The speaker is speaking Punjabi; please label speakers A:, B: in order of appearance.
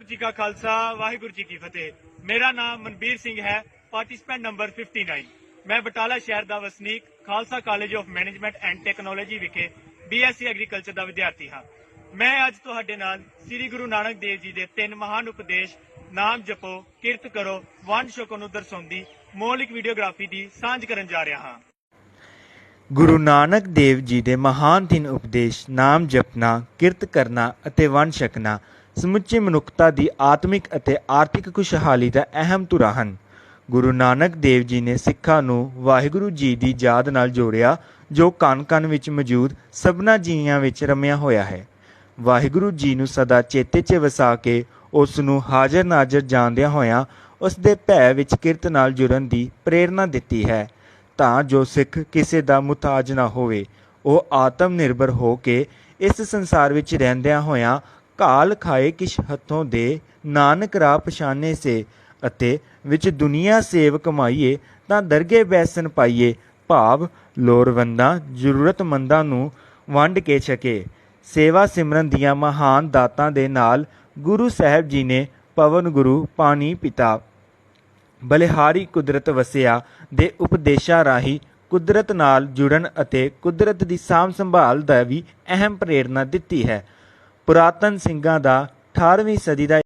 A: ਵਾਹਿਗੁਰੂ ਜੀ ਕਾ ਖਾਲਸਾ, ਵਾਹਿਗੁਰੂ ਜੀ ਕੀ ਫਤਿਹ। ਮੇਰਾ ਨਾਮ ਮਨਬੀਰ ਸਿੰਘ ਹੈ, ਪਾਰਟਿਸਪੈਂਟ ਨੰਬਰ 59 ਮੈਂ ਬਟਾਲਾ ਸ਼ਹਿਰ ਦਾ ਵਸਨੀਕ, Khalsa college of management and technology ਵਿਖੇ ਬੀਐਸਸੀ ਐਗਰੀਕਲਚਰ ਦਾ ਵਿਦਿਆਰਥੀ ਹਾਂ। ਮੈਂ ਅੱਜ ਤੁਹਾਡੇ ਨਾਲ ਸ੍ਰੀ ਗੁਰੂ ਨਾਨਕ ਦੇਵ ਜੀ ਦੇ ਤਿੰਨ ਮਹਾਨ ਉਪਦੇਸ਼, ਨਾਮ ਜਪੋ, ਕਿਰਤ ਕਰੋ, ਵੰਡ ਛਕੋ ਨੂੰ ਦਰਸਾਉਂਦੀ ਮੌਲਿਕ ਵੀਡੀਓਗ੍ਰਾਫੀ ਦੀ ਸਾਂਝ ਕਰਨ ਜਾ ਰਿਹਾ ਹਾਂ।
B: ਗੁਰੂ ਨਾਨਕ ਦੇਵ ਜੀ ਦੇ ਮਹਾਨ ਤਿੰਨ ਉਪਦੇਸ਼, ਨਾਮ ਜਪਣਾ, ਕਿਰਤ ਕਰਨਾ ਅਤੇ ਵੰਡ ਛਕਣਾ, ਸਮੁੱਚੀ ਮਨੁੱਖਤਾ ਦੀ ਆਤਮਿਕ ਅਤੇ ਆਰਥਿਕ ਖੁਸ਼ਹਾਲੀ ਦਾ ਅਹਿਮ ਧੁਰਾ ਹਨ। ਗੁਰੂ ਨਾਨਕ ਦੇਵ ਜੀ ਨੇ ਸਿੱਖਾਂ ਨੂੰ ਵਾਹਿਗੁਰੂ ਜੀ ਦੀ ਯਾਦ ਨਾਲ ਜੋੜਿਆ, ਜੋ ਕਣ ਕਣ ਵਿੱਚ ਮੌਜੂਦ ਸਭਨਾ ਜੀਆਂ ਵਿੱਚ ਰਮਿਆ ਹੋਇਆ ਹੈ। ਵਾਹਿਗੁਰੂ ਜੀ ਨੂੰ ਸਦਾ ਚੇਤੇ 'ਚ ਵਸਾ ਕੇ ਉਸ ਨੂੰ ਹਾਜ਼ਰ ਨਾਜ਼ਰ ਜਾਣਦਿਆਂ ਹੋਇਆਂ ਉਸ ਦੇ ਭੈ ਵਿੱਚ ਕਿਰਤ ਨਾਲ ਜੁੜਨ ਦੀ ਪ੍ਰੇਰਣਾ ਦਿੱਤੀ ਹੈ। ਤਾਂ ਜੋ ਸਿੱਖ ਕਿਸੇ ਦਾ ਮੁਤਾਜ ਨਾ ਹੋਵੇ। ਉਹ ਆਤਮ ਨਿਰਭਰ ਹੋ ਕੇ ਇਸ ਸੰਸਾਰ ਵਿੱਚ ਰਹਿੰਦਿਆਂ ਹੋਇਆਂ ਕਾਲ ਖਾਏ ਕਿਛ ਹੱਥੋਂ ਦੇ ਨਾਨਕ ਰਾਹ ਪਛਾਨੇ ਸੇ ਅਤੇ ਵਿੱਚ ਦੁਨੀਆ ਸੇਵ ਕਮਾਈਏ ਤਾਂ ਦਰਗੇ ਬੈਸਨ ਪਾਈਏ ਭਾਵ ਲੋੜਵੰਦਾਂ, ਜ਼ਰੂਰਤਮੰਦਾਂ ਨੂੰ ਵੰਡ ਕੇ ਛਕੇ। ਸੇਵਾ ਸਿਮਰਨ ਦੀਆਂ ਮਹਾਨ ਦਾਤਾਂ ਦੇ ਨਾਲ ਗੁਰੂ ਸਾਹਿਬ ਜੀ ਨੇ ਪਵਨ ਗੁਰੂ, ਪਾਣੀ ਪਿਤਾ। ਬਲਿਹਾਰੀ ਕੁਦਰਤ ਵਸਿਆ ਦੇ ਉਪਦੇਸ਼ਾਂ ਰਾਹੀਂ ਕੁਦਰਤ ਨਾਲ ਜੁੜਨ ਅਤੇ ਕੁਦਰਤ ਦੀ ਸਾਂਭ ਸੰਭਾਲ ਦਾ ਵੀ ਅਹਿਮ ਪ੍ਰੇਰਣਾ ਦਿੱਤੀ ਹੈ। ਪੁਰਾਤਨ ਸਿੰਘਾਂ ਦਾ 18ਵੀਂ ਸਦੀ ਦਾ